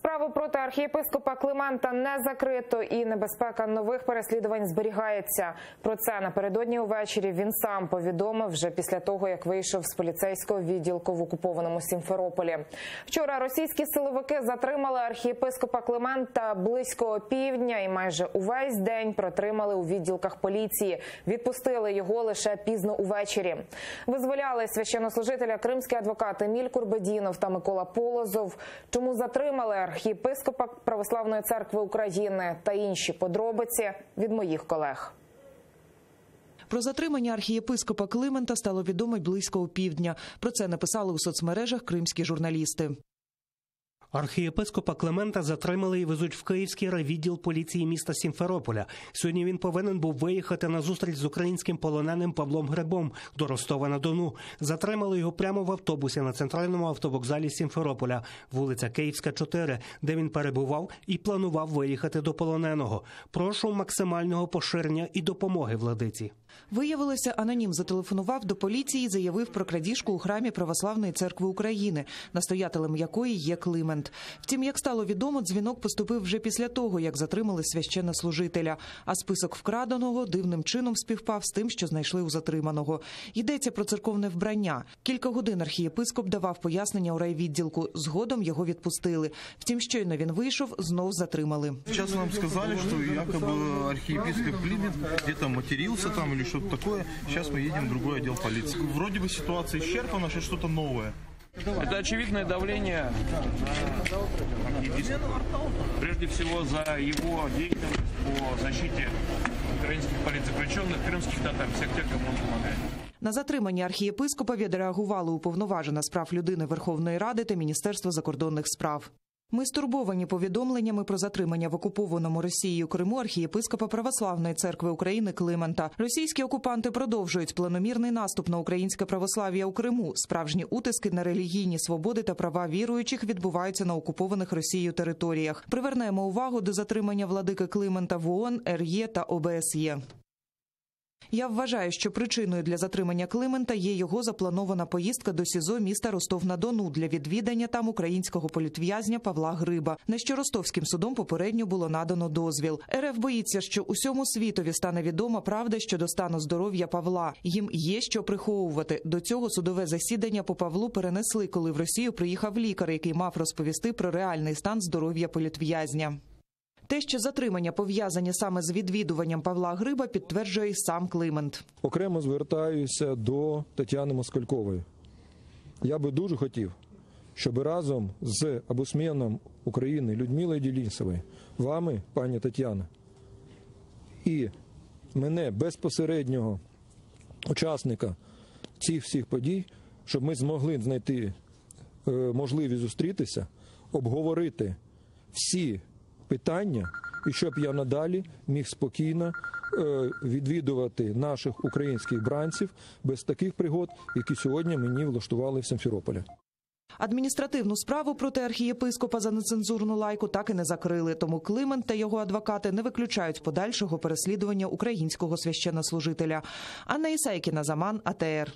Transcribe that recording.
Справу проти архієпископа Климента не закрито і небезпека нових переслідувань зберігається. Про це напередодні увечері він сам повідомив вже після того, як вийшов з поліцейського відділку в окупованому Сімферополі. Вчора російські силовики затримали архієпископа Климента близько півдня і майже увесь день протримали у відділках поліції. Відпустили його лише пізно увечері. Визволяли священнослужителя кримський адвокат Еміль Курбедінов та Микола Полозов. Чому затримали архієпископа Православної церкви України та інші подробиці від моїх колег. Про затримання архієпископа Климента стало відомо близько опівдня. Про це написали у соцмережах кримські журналісти. Архієпископа Клемента затримали і везуть в Київський райвідділ поліції міста Сімферополя. Сьогодні він повинен був виїхати на зустріч з українським полоненим Павлом Грибом до Ростова на Дону. Затримали його прямо в автобусі на центральному автовокзалі Сімферополя, вулиця Київська, 4, де він перебував і планував виїхати до полоненого. Прошу максимального поширення і допомоги владиці. Виявилося, анонім зателефонував до поліції, заявив про крадіжку у храмі Православної церкви України, настоятелем якої є Климент. Втім, як стало відомо, дзвінок поступив вже після того, як затримали священнослужителя. А список вкраденого дивним чином співпав з тим, що знайшли у затриманого. Йдеться про церковне вбрання. Кілька годин архієпископ давав пояснення у райвідділку. Згодом його відпустили. Втім, щойно він вийшов, знов затримали. Сейчас нам сказали, что якобы архиепископ Климент где-то матерился там или что-то такое. Сейчас мы едем в другой отдел полиции. Вроде бы ситуация исчерпана, что что-то новое. Это очевидное давление на епископа. Прежде всего за его деятельность по защите украинских политзаключенных, крымских татар, всех тех, кому он помогает. На затримання архієпископа відреагували уповноважена з прав людини Верховної Ради та Міністерство закордонних справ. Ми стурбовані повідомленнями про затримання в окупованому Росією Криму архієпископа Православної церкви України Климента. Російські окупанти продовжують планомірний наступ на українське православ'я у Криму. Справжні утиски на релігійні свободи та права віруючих відбуваються на окупованих Росією територіях. Привернемо увагу до затримання владики Климента в ООН, РЄ та ОБСЄ. Я вважаю, що причиною для затримання Климента є його запланована поїздка до СІЗО міста Ростов-на-Дону для відвідання там українського політв'язня Павла Гриба. На що ростовським судом попередньо було надано дозвіл. РФ боїться, що усьому світові стане відома правда щодо стану здоров'я Павла. Їм є що приховувати. До цього судове засідання по Павлу перенесли, коли в Росію приїхав лікар, який мав розповісти про реальний стан здоров'я політв'язня. Те, що затримання пов'язані саме з відвідуванням Павла Гриба, підтверджує й сам Климент. Окремо звертаюся до Тетяни Москалькової. Я би дуже хотів, щоб разом з обусменом України Людмилою Ділінцевою, вами, пані Тетяна, і мене безпосереднього учасника цих всіх подій, щоб ми змогли знайти е, можливість зустрітися, обговорити всі питання, і щоб я надалі міг спокійно е, відвідувати наших українських бранців без таких пригод, які сьогодні мені влаштували в Симферополі. Адміністративну справу проти архієпископа за нецензурну лайку так і не закрили. Тому Климент та його адвокати не виключають подальшого переслідування українського священнослужителя. Анна Ісайкіна Заман АТР.